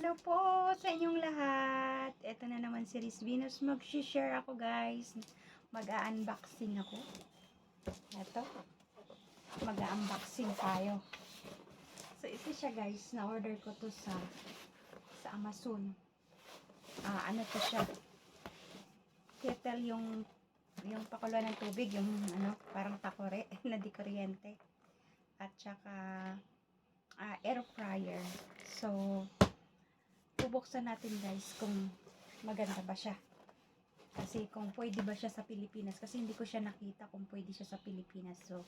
Hello po sa inyong lahat. Ito na naman si Riz Venus. Mag-share ako guys. Mag-unboxing ako. Ito. Mag-unboxing tayo. So ito siya guys. Na-order ko to sa sa Amazon. Ah, ano to siya? Kettle yung yung pakuluan ng tubig, yung ano, parang takore na di kuryente. At saka ah, air fryer. So, bubuksan natin guys kung maganda ba siya. Kasi kung pwede ba siya sa Pilipinas. Kasi hindi ko siya nakita kung pwede siya sa Pilipinas. So,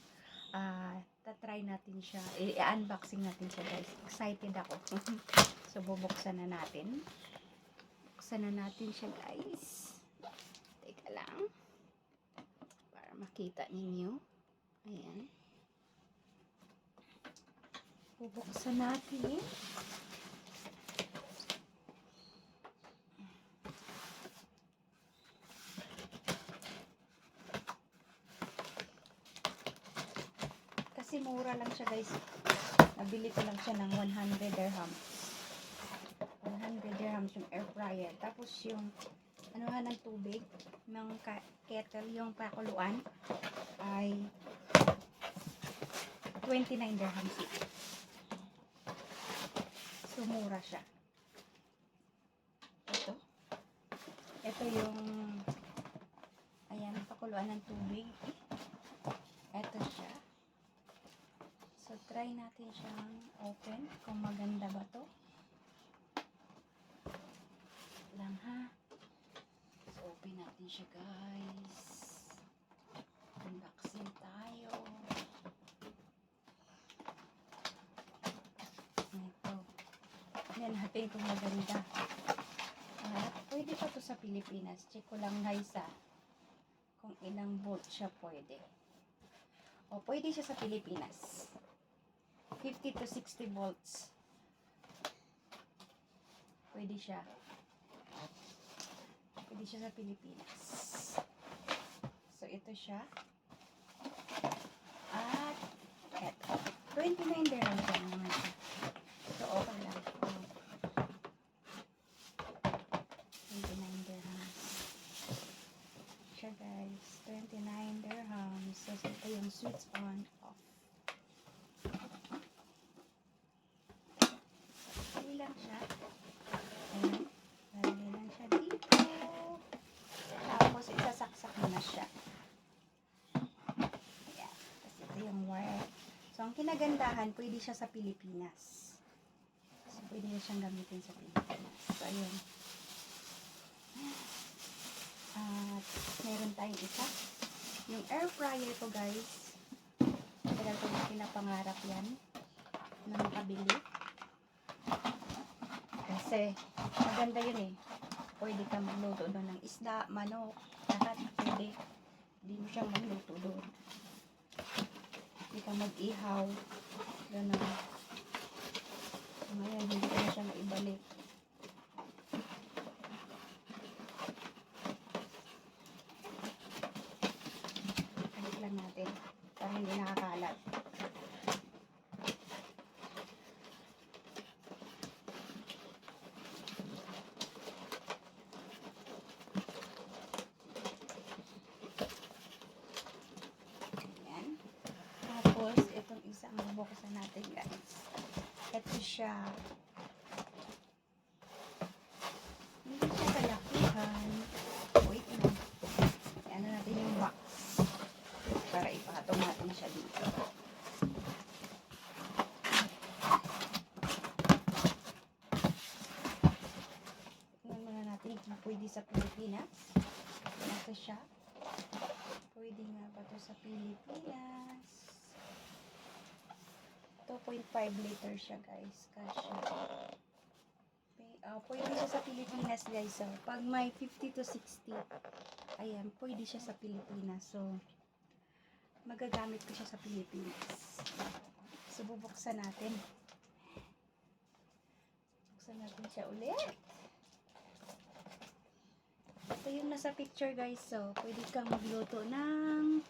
ah, tatry natin siya. I-unboxing natin siya guys. Excited ako. so, bubuksan na natin. Buksan na natin siya guys. Teka lang. Para makita ninyo. Ayan. Bubuksan natin. Kasi mura lang siya guys. Nabili ko lang siya ng 100 dirhams. 100 dirhams yung air fryer. Tapos yung ano nga ng tubig ng kettle, yung pakuluan ay 29 dirhams. So mura siya. Ito. Ito yung ayan, pakuluan ng tubig. Ito siya. Try natin siyang open kung maganda ba to. Lang ha. So, open natin siya guys. Unboxing tayo. Ito. Yan natin kung maganda. At pwede pa to sa Pilipinas. Check ko lang guys ah. Kung ilang volt siya pwede. O, pwede siya sa Pilipinas. 50 to 60 volts. Pwede siya. Pwede siya sa Pilipinas. So, ito siya. At, eto. 29 dirham lang naman siya. So, okay lang. 29 dirhams. Siya guys. 29 dirhams. So, ito yung switch on off. Dali lang siya. Ayan. Dali lang siya dito. Tapos, isasaksak mo na siya. Ayan. Tapos, ito yung wire. Kinagandahan, pwede siya sa Pilipinas. So, pwede na siyang gamitin sa Pilipinas. So, ayun. At, meron tayong isa. Yung air fryer ko, guys. Tagal ko na pinapangarap yan na makabili. Kasi, maganda yun eh. Pwede ka magluto doon ng isda, manok, lahat. Pwede. Hindi mo siya magluto doon. Hindi ka mag-ihaw. Ganun. Ngayon, hindi ko na siya maibalik. Balik lang natin. Para hindi nakakalat. Ayan. Tapos, itong isang bubuksan natin, guys. Ito siya. Hindi siya kalakihan. Wait lang. Ano natin yung box. Para ipatong natin siya dito. Tingnan muna natin kung pwede sa Pilipinas. Ito siya. Pwede nga ba to sa Pilipinas? 2.5 liter siya guys. Kasha. May- ah, pwede siya sa Pilipinas guys. So, pag may 50 to 60, ayan, pwede siya sa Pilipinas. So, magagamit ko siya sa Pilipinas. So, bubuksan natin. Buksan natin siya ulit. Ito yung nasa picture guys. So, pwede kang magluto ng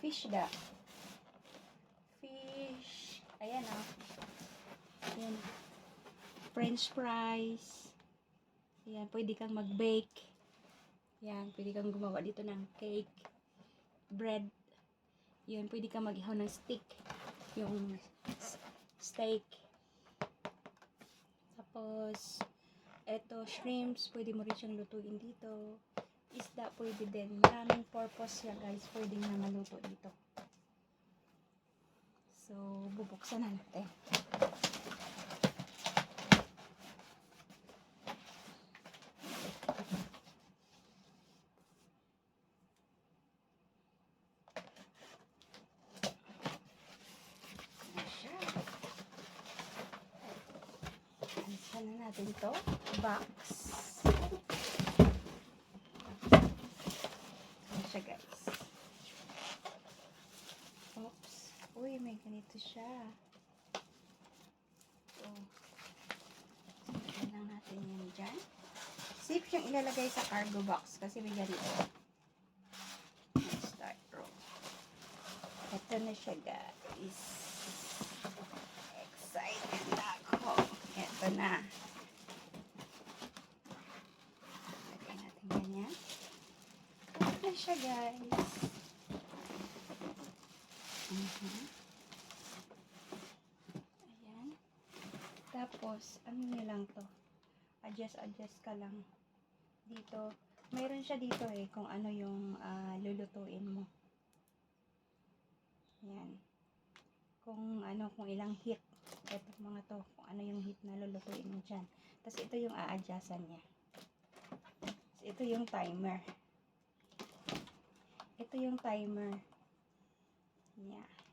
fish da. Ayan ah. Ayan. french fries. Yan, pwede kang mag-bake. Yan, pwede kang gumawa dito ng cake, bread. Yun, pwede kang mag-ihaw ng stick. Yung steak. Tapos, eto, shrimps, pwede mo rin siyang lutuin dito. Isda, pwede din. Maraming purpose siya, guys. Pwede na maluto dito. So, bubuksan na natin. Alisan na natin to. Box. Ayan siya, guys. Oops. Uy, may ganito siya. So, lang natin yan dyan. Safe siyang ilalagay sa cargo box kasi may ganito. Let's start roll. Ito na siya guys. Excited na ako. Ito na. Lagay natin ganyan. Ito na siya guys. Mhm. Ayan. Tapos, ano nyo lang to? Adjust, adjust ka lang. Dito. Mayroon siya dito eh, kung ano yung ah, lulutuin mo. Yan. Kung ano, kung ilang hit. Ito mga to, kung ano yung hit na lulutuin mo dyan. Tapos ito yung a-adjustan niya. Tapos ito yung timer. Ito yung timer. Yeah.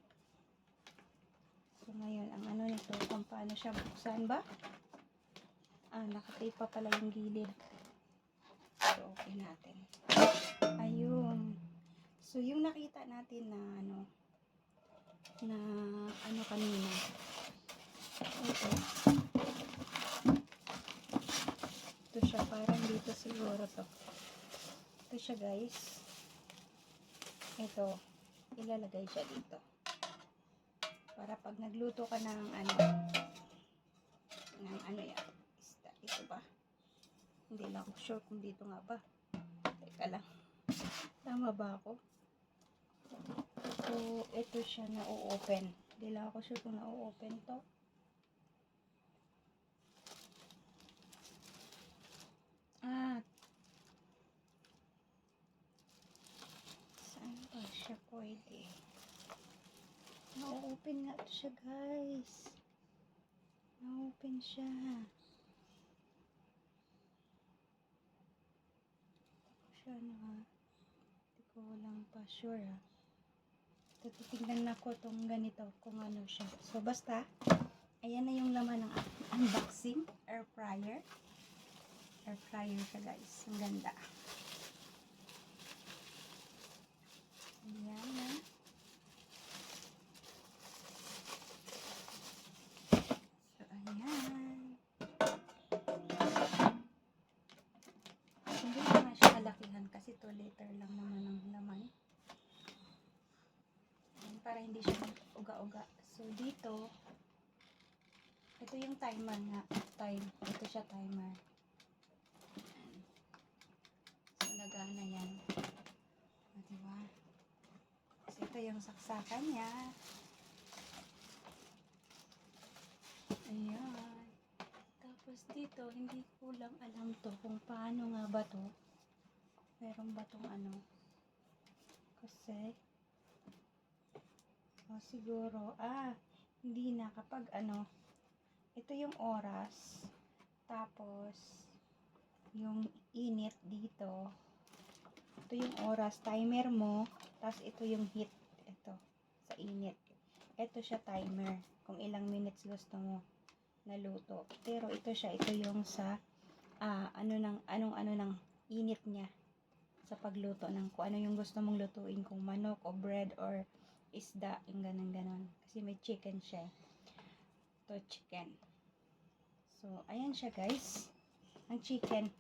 Ngayon, ang ano nito, kung paano siya buksan ba? Ah, nakatape pa pala yung gilid. So, okay natin. Ayun. So, yung nakita natin na ano, na ano kanina. Ito. Ito siya, parang dito siguro to. Ito siya, guys. Ito. Ilalagay siya dito. Para pag nagluto ka ng ano, ng ano yan, isda, ito ba? Hindi lang ako sure kung dito nga ba. Teka lang. Tama ba ako? So, ito siya na-open. Hindi lang ako sure kung na-open to. Ah. Saan ba siya pwede? Na-open nga to siya, guys. Na-open siya. siya na hindi ko lang pa sure ha. Titignan na ko tong ganito kung ano siya. So, basta, ayan na yung laman ng un- unboxing. Air fryer. Air fryer siya guys. Ang ganda. Ayan na. So, ayan. Hindi naman siya kalakihan kasi 2 liter lang naman ang laman. Ayan, para hindi siya uga-uga. So, dito, ito yung timer nga. Time. Ito siya timer. So, nagana yan. O, diba? So, ito yung saksakan niya. Ayan. Tapos dito, hindi ko lang alam to kung paano nga ba to. Meron ba tong ano? Kasi, oh, siguro, ah, hindi na kapag ano, ito yung oras, tapos, yung init dito, ito yung oras, timer mo, tapos ito yung heat, ito, sa init. Ito siya timer, kung ilang minutes gusto mo naluto. Pero ito siya, ito yung sa ah, ano nang anong ano nang init niya sa pagluto ng kung ano yung gusto mong lutuin kung manok o bread or isda, yung ganun ganon. Kasi may chicken siya. To chicken. So, ayan siya guys. Ang chicken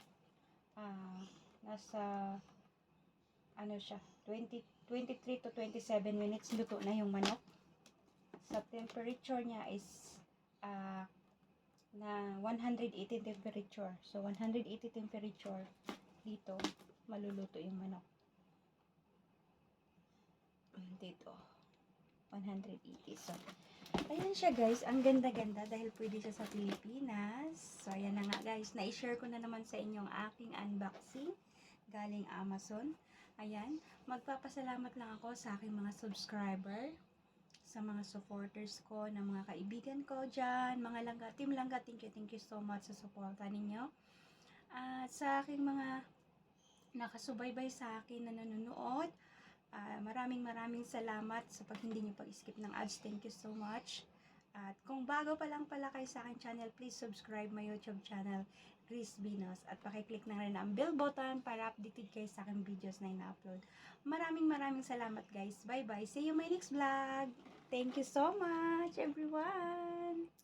ah nasa ano siya 20 23 to 27 minutes luto na yung manok. Sa temperature niya is ah na 180 temperature. So, 180 temperature dito, maluluto yung manok. Dito, 180. So, ayan siya guys. Ang ganda-ganda dahil pwede siya sa Pilipinas. So, ayan na nga guys. Na-share ko na naman sa inyo ang aking unboxing galing Amazon. Ayan. Magpapasalamat lang ako sa aking mga subscriber sa mga supporters ko, na mga kaibigan ko dyan, mga langga, team langga, thank you, thank you so much sa suporta ninyo. At sa aking mga nakasubaybay sa akin na nanonood, ah, maraming maraming salamat sa pag hindi nyo pag-skip ng ads. Thank you so much. At kung bago pa lang pala kayo sa aking channel, please subscribe my YouTube channel, Chris Binos. At pakiclick na rin ang bell button para updated kayo sa aking videos na ina-upload. Maraming maraming salamat guys. Bye bye. See you my next vlog. Thank you so much everyone.